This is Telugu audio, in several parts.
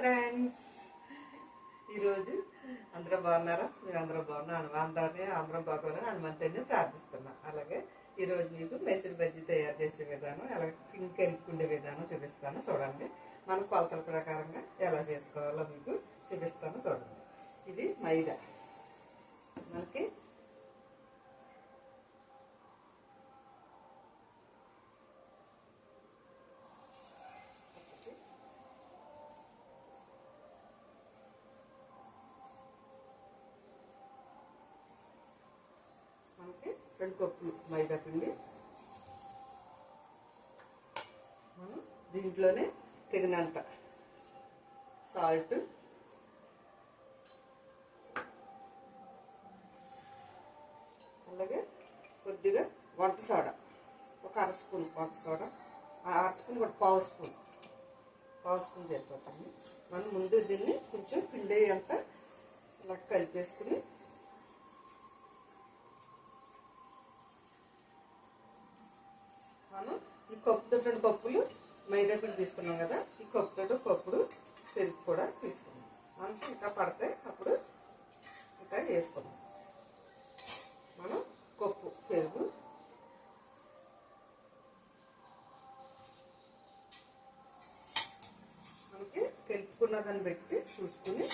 ఫ్రెండ్స్. ఈరోజు అందరూ బాగున్నారా? మీరు అందరూ బాగున్నా అందరినీ అందరం బాగోవాలని హనుమంతుడిని ప్రార్థిస్తున్నా. అలాగే ఈరోజు మీకు మెసిల్ బజ్జీ తయారు చేసే విధానం అలాగే పింక్ కలుపుకుండే విధానం చూపిస్తాను. చూడండి. మన కొలతల ప్రకారంగా ఎలా చేసుకోవాలో మీకు చూపిస్తాను. చూడండి. ఇది మైదా మనకి మనకి రెండు కప్పు మైదా పిండి మనం దీంట్లోనే తగినంత సాల్ట్. అలాగే కొద్దిగా వంట సోడా ఒక అర స్పూన్ వంట సోడా ఆ అర స్పూన్ కూడా పావు స్పూన్ పావు స్పూన్ సరిపోతుంది మనం ముందు దీన్ని కొంచెం పిండి అంతా ఇలా కలిపేసుకుని మనం ఈ కప్పుతో రెండు కప్పులు మైదా పిండి తీసుకున్నాం కదా ఈ కప్పుతో కప్పుడు పెరుగు కూడా తీసుకున్నాం. మనకి ఇంకా పడితే అప్పుడు ఇంకా వేసుకున్నాం. మనం కప్పు పెరుగు. మనకి కలుపుకున్న దాన్ని పెట్టి చూసుకుని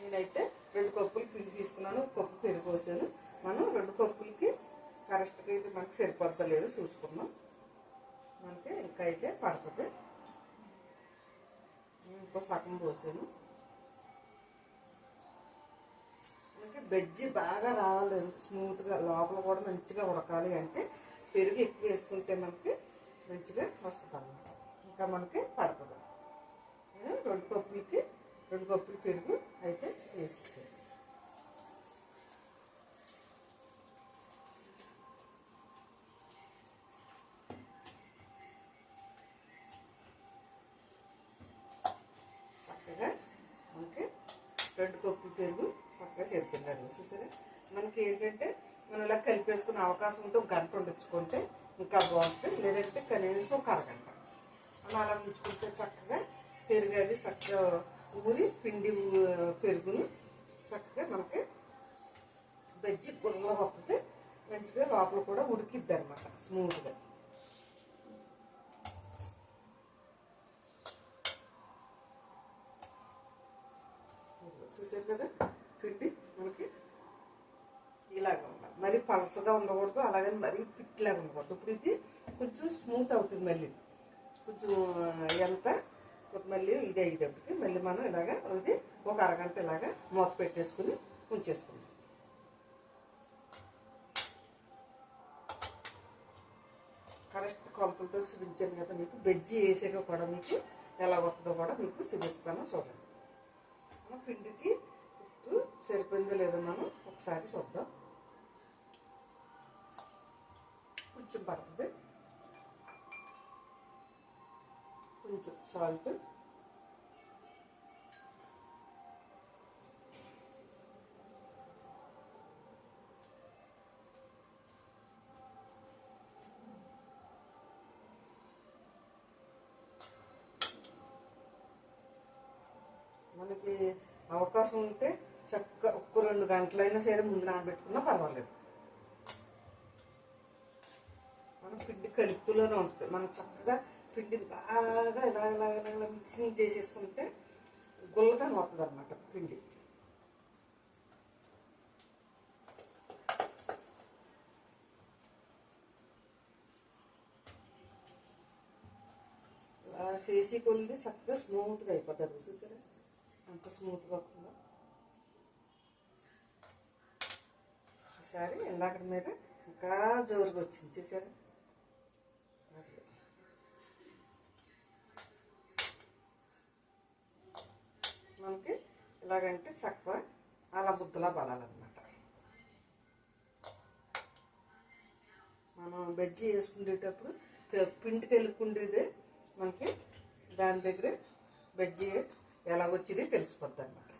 నేనైతే రెండు కప్పులు పిండి తీసుకున్నాను. కప్పు పెరుగు పోసాను. మనం రెండు కప్పులకి కరెక్ట్గా అయితే మనకి సరిపోద్దలేదు చూసుకున్నాం మనకి ఇంకా అయితే పడుతుంది. ఇంకో సగం పోసాను. మనకి బజ్జీ బాగా రావాలి. స్మూత్గా లోపల కూడా మంచిగా ఉడకాలి అంటే పెరుగు ఎక్కువ వేసుకుంటే మనకి మంచిగా వస్తుంది అన్నమాట. ఇంకా మనకి పడుతుంది. రెండు కప్పులకి రెండు కప్పులు పెరుగు అయితే వేసేసాను చక్కగా మనకి రెండు కప్పులు పెరుగు చక్కగా చేరుకున్నారు చూసారా? మనకి ఏంటంటే మనం ఇలా కలిపేసుకునే అవకాశం ఉంటే గంట ఉండొచ్చుకుంటే ఇంకా బాగుంటుంది. లేదంటే కనీసం ఒక అరగంట. అలా ఉంచుకుంటే చక్కగా పెరుగు అది చక్కగా ఊరి పిండి పెరుగుని చక్కగా మనకి బజ్జి గుర్రలో వస్తుంది మంచిగా లోపల కూడా ఉడికిద్ది అనమాట స్మూత్గా చూసారు కదా పిండి మనకి ఇలాగ ఉండాలి. మరి పలసగా ఉండకూడదు అలాగని మరీ పిట్టిలాగా ఉండకూడదు. ఇప్పుడు ఇది కొంచెం స్మూత్ అవుతుంది మళ్ళీ. కొంచెం ఎంత మళ్ళీ ఇది అయ్యేటప్పటికి మళ్ళీ మనం ఇలాగా ఇది ఒక అరగంట ఇలాగా మూత పెట్టేసుకుని ఉంచేసుకుందాం. కరెక్ట్ కొలతలతో చూపించాను కదా మీకు. బెజ్జి వేసాక కూడా మీకు ఎలా వస్తుందో కూడా మీకు చూపిస్తాను. చూడండి. మన పిండికి ఉప్పు సరిపోయిందో లేదో మనం ఒకసారి చూద్దాం. కొంచెం పడుతుంది. కొంచెం సాల్ట్ మనకి అవకాశం ఉంటే చక్క ఒక్క రెండు గంటలైనా సరే ముందు నానబెట్టుకున్నా పర్వాలేదు. మనం పిండి కలుపుతూలోనే ఉంటుంది. మనం చక్కగా పిండిని బాగా ఇలా ఇలా ఇలా ఇలా మిక్సింగ్ చేసేసుకుంటే గుల్లగా వస్తుంది అనమాట పిండి. ఇలా చేసి కొలిది చక్కగా స్మూత్గా అయిపోతుంది చూసారా? అంత స్మూత్గా అవుతుందో ఒకసారి ఇందాక మీద ఇంకా జోరుగా వచ్చింది. చూసారా? ఎలాగంటే చక్కగా అలా ముద్దలా పడాలన్నమాట. మనం బజ్జీ వేసుకునేటప్పుడు పిండికి పిండి కలుపుకుండేదే మనకి దాని దగ్గర బజ్జీ ఎలా వచ్చింది తెలిసిపోద్ది అన్నమాట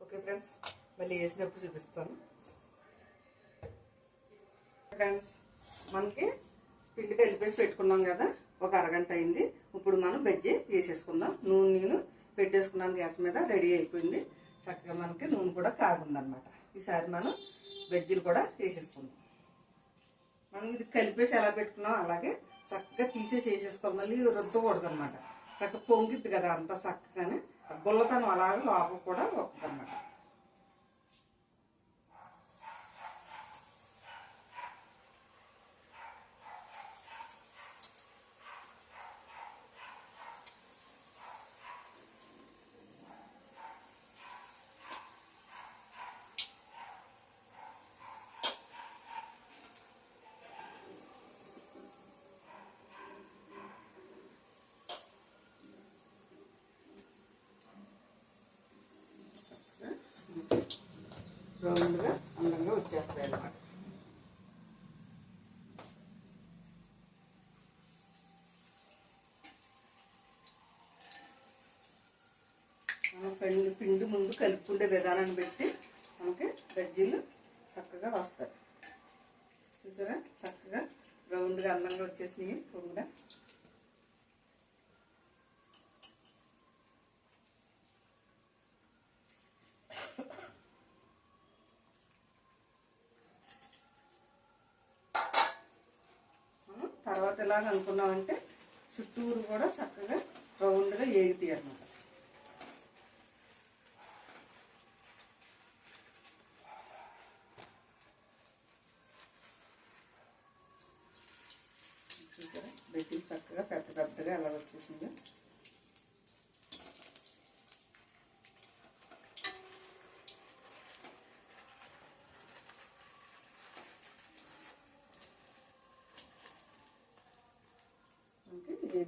ఓకే ఫ్రెండ్స్ మళ్ళీ వేసినప్పుడు చూపిస్తాను. ఫ్రెండ్స్ మనకి పిండి కలిపేసి పెట్టుకున్నాం కదా ఒక అరగంట అయింది. ఇప్పుడు మనం బజ్జీ వేసేసుకుందాం. నూనె నేను పెట్టేసుకున్నాను గ్యాస్ మీద రెడీ అయిపోయింది. చక్కగా మనకి నూనె కూడా కాగుందనమాట ఈసారి మనం వెజ్జీలు కూడా వేసేసుకుందాం. మనం ఇది కలిపేసి ఎలా పెట్టుకున్నాం అలాగే చక్కగా తీసేసి వేసేసుకోవాలి. మళ్ళీ రుద్దకూడదు అనమాట చక్కగా పొంగిద్ది కదా అంత చక్కగానే. గుల్లతనం అలాగే లోపల కూడా వస్తుంది అనమాట రౌండ్గా అందంగా వచ్చేస్తాయి అన్నమాట. పిండి పిండి ముందు కలుపుకుండే విధానాన్ని పెట్టి మనకి బజ్జీలు చక్కగా వస్తాయి. చూసారా? చక్కగా రౌండ్గా అందంగా వచ్చేసినాయి. కూడా మనం తర్వాత ఎలాగ అనుకున్నామంటే చుట్టూరు కూడా చక్కగా రౌండ్గా ఏగుతాయి అన్నమాట. చూసారా? చక్కగా పెద్ద పెద్దగా ఎలా వచ్చేసిందో.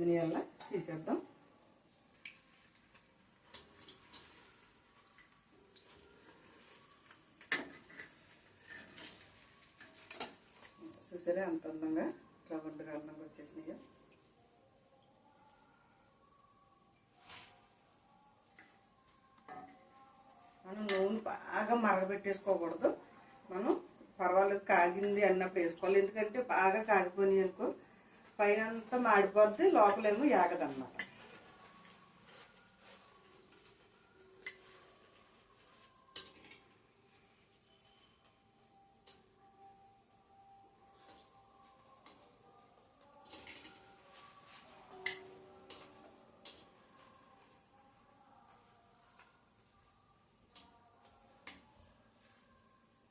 ఓకే తీసేద్దాం చూసారా అంత అందంగా? రౌండ్గా అందంగా వచ్చేసినాయో. మనం నూనె బాగా మరగబెట్టేసుకోకూడదు. మనం పర్వాలేదు కాగింది అన్నప్పుడు వేసుకోవాలి. ఎందుకంటే బాగా కాగిపోయినాయి అనుకో పైన అంతా మాడిపోద్ది లోపలేమో యాగదన్నమాట.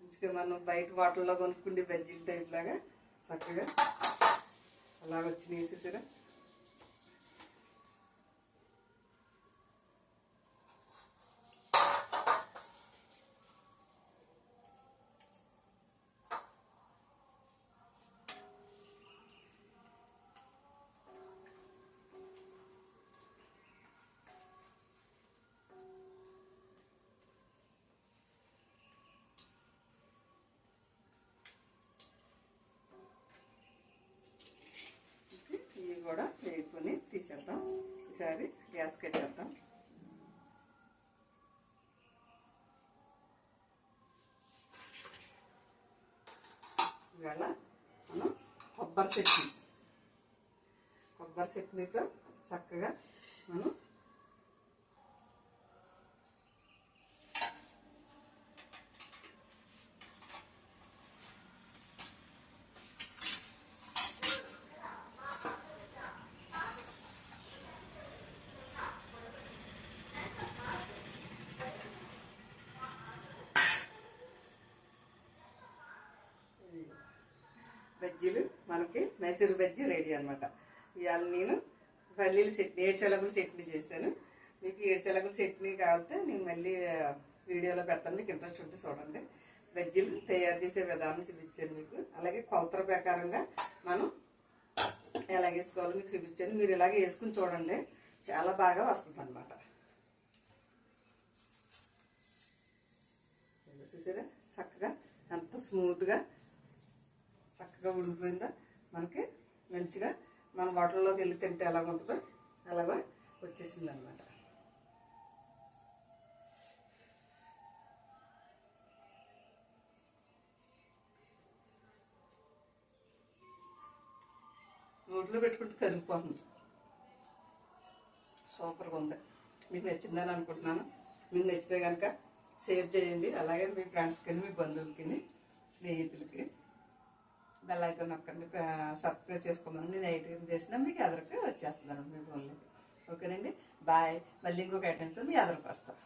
మంచిగా మనం బయట వాటర్లో కొనుక్కుండే బజ్జీల టైప్ లాగా చక్కగా అలాగ వచ్చినాయి చూసారా చట్నీ కొబ్బరి చట్నీతో చక్కగా మనం బజ్జీలు మనకి మైసూర్ బజ్జీ రెడీ అనమాట ఇవాళ నేను పల్లీలు చట్నీ ఏడుశెలగులు చట్నీ చేశాను. మీకు ఏడుశెలగులు చట్నీ కావాలంటే నేను మళ్ళీ వీడియోలో పెడతాను. మీకు ఇంట్రెస్ట్ ఉంటే చూడండి. బజ్జీలు తయారు చేసే విధానం చూపించాను మీకు. అలాగే కొలతల ప్రకారంగా మనం ఎలా వేసుకోవాలో మీకు చూపించాను. మీరు ఇలాగే వేసుకుని చూడండి. చాలా బాగా వస్తుంది అనమాట చూసారా? చక్కగా ఎంత స్మూత్గా చక్కగా ఉడికిపోయిందో? మనకి మంచిగా మన వాటర్లోకి వెళ్ళి తింటే ఎలా ఉంటుందో అలాగా వచ్చేసింది అనమాట నోట్లో పెట్టుకుంటే కరిగిపోతుంది. సూపర్గా ఉంది. మీకు నచ్చిందని అనుకుంటున్నాను. మీకు నచ్చితే కనుక షేర్ చేయండి. అలాగే మీ ఫ్రెండ్స్కి మీ బంధువులకి స్నేహితులకి. బెల్ ఐకాన్ నొక్కండి సబ్స్క్రైబ్ చేసుకోమని నేను ఐటమ్ చేసినా మీకు ఎదరికి వచ్చేస్తున్నాను మీ ఫోన్లోకి. ఓకేనండి? బాయ్. మళ్ళీ ఇంకొక ఐటమ్తో మీ ఎదరికి వస్తాను